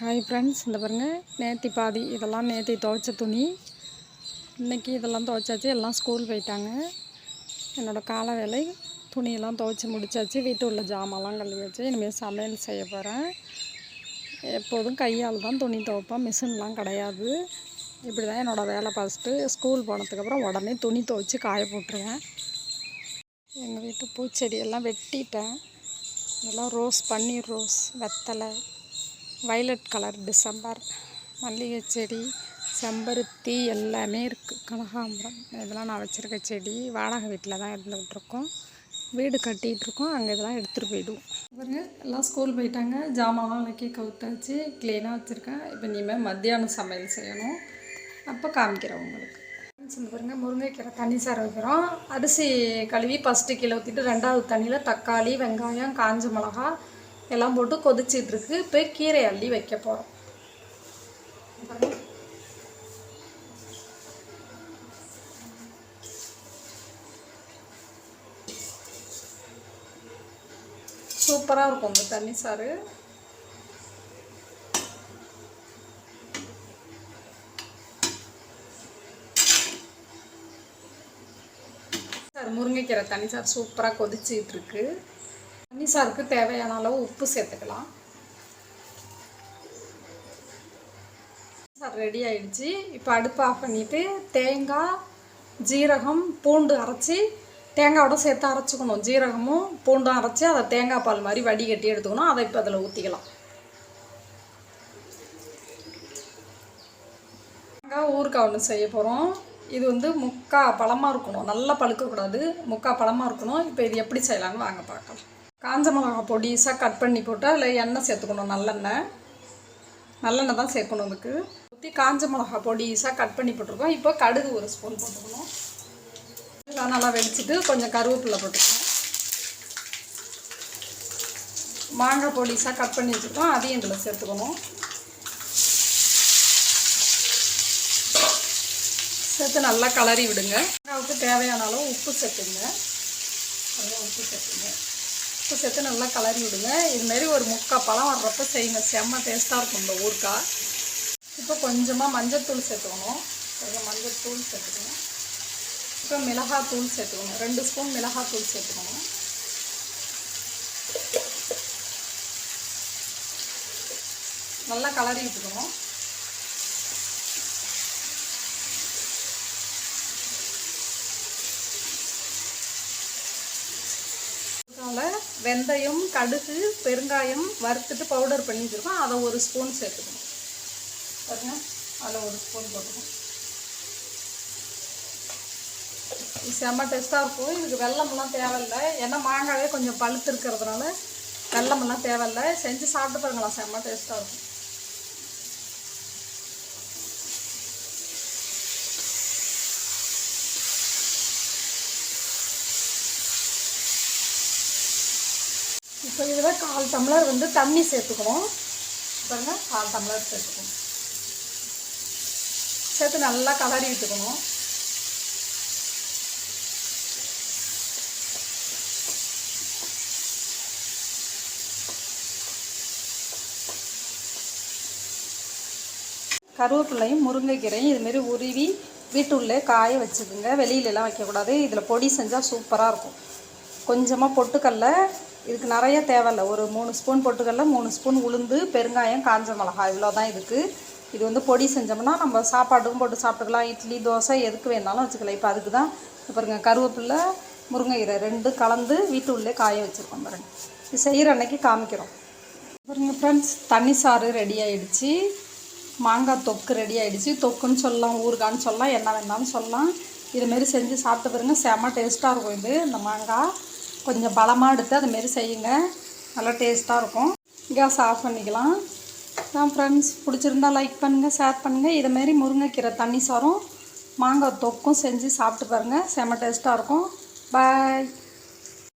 Hi friends இந்த பாருங்கள் நேத்தி பாதி இதெல்லாம் நேத்தி துவைச்ச துணி. இன்றைக்கி இதெல்லாம் துவைச்சாச்சு எல்லாம் ஸ்கூல் போயிட்டாங்க. என்னோடய கால வேலை துணியெல்லாம் துவைச்சி முடிச்சாச்சு. வீட்டு உள்ள ஜாமான்லாம் கழுவி வச்சு இனிமேல் சமையல் செய்ய போகிறேன் எப்போதும் கையால் தான் துணி துவைப்பேன் மிஷின்லாம் கிடையாது. இப்படி தான் என்னோடய வேலை ஃபஸ்ட்டு ஸ்கூல் போனதுக்கப்புறம் உடனே துணி துவைச்சி காய போட்டுருவேன். எங்கள் வீட்டு பூச்செடியெல்லாம் வெட்டிட்டேன். இதெல்லாம் ரோஸ் பன்னீர் ரோஸ் வெத்தலை வயலட் கலர் டிசம்பர் மல்லிகை செடி செம்பருத்தி எல்லாமே இருக்குது கனகாம்பரம் இதெல்லாம் நான் வச்சுருக்க செடி. வாடகை வீட்டில் தான் இருந்துகிட்ருக்கோம். வீடு கட்டிகிட்ருக்கோம். அங்கே இதெல்லாம் எடுத்துகிட்டு போயிடுவோம். பாருங்க எல்லாம் ஸ்கூல் போயிட்டாங்க. ஜாமான்லாம் விளக்கி கவுத்தாச்சு. க்ளீனாக வச்சுருக்கேன். இப்போ இனிமேல் மத்தியானம் சமையல் செய்யணும். அப்போ காமிக்கிறேன் உங்களுக்கு. ஃப்ரெண்ட்ஸ் பாருங்க முருங்கைக்கீரை தண்ணி சார வைக்கிறோம். அரிசி கழுவி ஃபஸ்ட்டு கிலோ ஊற்றிட்டு ரெண்டாவது தண்ணியில் தக்காளி வெங்காயம் காஞ்ச மிளகா எல்லாம் போட்டு கொதிச்சிட்டு இருக்கு. இப்போ கீரை அள்ளி வைக்க போகிறோம் சூப்பராக இருக்கும் இந்த தண்ணி சாறு. சார் முருங்கைக்கீரை தண்ணி சார் சூப்பராக கொதிச்சிட்டு இருக்கு. மீசாருக்கு தேவையான அளவு உப்பு சேர்த்துக்கலாம். சார் ரெடி ஆயிடுச்சு. இப்போ அடுப்பு ஆஃப் பண்ணிவிட்டு தேங்காய் ஜீரகம் பூண்டு அரைச்சி தேங்காயோட சேர்த்து அரைச்சிக்கணும். ஜீரகமும் பூண்டும் அரைச்சி அதை தேங்காய் பால் மாதிரி வடிகட்டி எடுத்துக்கணும். அதை இப்போ அதில் ஊற்றிக்கலாம் தேங்காய் ஊறுக்காய் ஒன்று செய்ய போகிறோம் இது வந்து முக்கா பழமாக இருக்கணும். நல்லா பழுக்கக்கூடாது. முக்கா பழமாக இருக்கணும். இப்போ இது எப்படி செய்யலாம்னு வாங்க பார்க்கலாம். காஞ்ச மிளகா பொடிசாக கட் பண்ணி போட்டு அதில் எண்ணெய் சேர்த்துக்கணும் நல்லெண்ணெய். நல்லெண்ணெய் தான் சேர்க்கணும் அதுக்கு. ஊற்றி காஞ்ச மிளகா பொடிசாக கட் பண்ணி போட்டிருக்கோம். இப்போ கடுகு ஒரு ஸ்பூன் போட்டுக்கணும். இதெல்லாம் நல்லா வெடிச்சிட்டு கொஞ்சம் கருவேப்பிலை போட்டுக்கணும். மாங்காய் பொடிசாக கட் பண்ணி வச்சுருக்கோம். அதையும் இதில் சேர்த்துக்கணும். சேர்த்து நல்லா கலரி விடுங்க. மாங்காவுக்கு தேவையான அளவு உப்பு சேர்த்துங்க. நல்லா உப்பு சேர்த்துங்க. உப்பு சேர்த்து நல்லா கலரி விடுங்க. இதுமாரி ஒரு முக்கால் பழம் வர்றப்ப செய்யுங்க. செம்ம டேஸ்ட்டாக இருக்கும் இந்த ஊறுக்காய் இப்போ கொஞ்சமாக மஞ்சத்தூள் சேர்த்துக்கணும். கொஞ்சம் மஞ்சத்தூள் சேர்த்துக்கணும். இப்போ மிளகாத்தூள் சேர்த்துக்கணும். ரெண்டு ஸ்பூன் மிளகாத்தூள் சேர்த்துக்கணும். நல்லா கலரி விட்டுக்கணும். அதனால் வெந்தயம் கடுகு பெருங்காயம் வறுத்துட்டு பவுடர் பண்ணி வச்சுருக்கோம் அதை ஒரு ஸ்பூன் சேர்த்துக்கணும். பாருங்க அதில் ஒரு ஸ்பூன் போட்டுக்கணும். செம்ம டேஸ்ட்டாக இருக்கும். இதுக்கு வெள்ளமெல்லாம் தேவையில்லை. ஏன்னா மாங்காயே கொஞ்சம் பழுத்து இருக்கிறதுனால வெள்ளமெல்லாம் தேவையில்லை. செஞ்சு சாப்பிட்டு பாருங்களா செம்ம டேஸ்ட்டாக இருக்கும். இப்போ இதில் கால் டம்ளர் வந்து தண்ணி சேர்த்துக்கணும். பாருங்கள் கால் டம்ளர் சேர்த்துக்கணும். சேர்த்து நல்லா கலரி விட்டுக்கணும். கருவேப்பிலையும் முருங்கைக்கீரையும் இதுமாரி உருவி வீட்டுள்ளே காய வச்சுக்கோங்க. வெளியிலலாம் வைக்கக்கூடாது. இதில் பொடி செஞ்சால் சூப்பராக இருக்கும். கொஞ்சமாக பொட்டுக்கல்ல இதுக்கு நிறைய தேவையில்ல. ஒரு மூணு ஸ்பூன் பொட்டுக்கல்ல மூணு ஸ்பூன் உளுந்து பெருங்காயம் காஞ்ச மிளகா இவ்வளோ தான் இதுக்கு. இது வந்து பொடி செஞ்சோம்னா நம்ம சாப்பாட்டுக்கும் போட்டு சாப்பிட்டுக்கலாம். இட்லி தோசை எதுக்கு வேணாலும் வச்சுக்கலாம். இப்போ அதுக்கு தான் பாருங்க கருவேப்பில்லை முருங்கைக்கீரை ரெண்டும் கலந்து வீட்டு உள்ளே காய வச்சுருக்கோம் பாருங்க. இது செய்கிற அன்னைக்கு காமிக்கிறோம். பாருங்க ஃப்ரெண்ட்ஸ் தண்ணி சாறு ரெடி ஆகிடுச்சு மாங்காய் தொக்கு ரெடி ஆகிடுச்சு தொக்குன்னு சொல்லலாம் ஊறுகான்னு சொல்லலாம் என்ன வேணாலும் சொல்லலாம். இதுமாரி செஞ்சு சாப்பிட்டு பாருங்க செம்ம டேஸ்ட்டாக இருக்கும் இது இந்த மாங்காய். கொஞ்சம் பலமாக எடுத்து அதுமாரி செய்யுங்க. நல்லா டேஸ்ட்டாக இருக்கும். கேஸ் ஆஃப் பண்ணிக்கலாம். தான் ஃப்ரெண்ட்ஸ் பிடிச்சிருந்தா லைக் பண்ணுங்கள் ஷேர் பண்ணுங்கள் இதுமாரி முருங்கைக்கீரை தண்ணி சாரும் மாங்காய் தொக்கும் செஞ்சு சாப்பிட்டு பாருங்கள் செம்ம டேஸ்ட்டாக இருக்கும். பாய்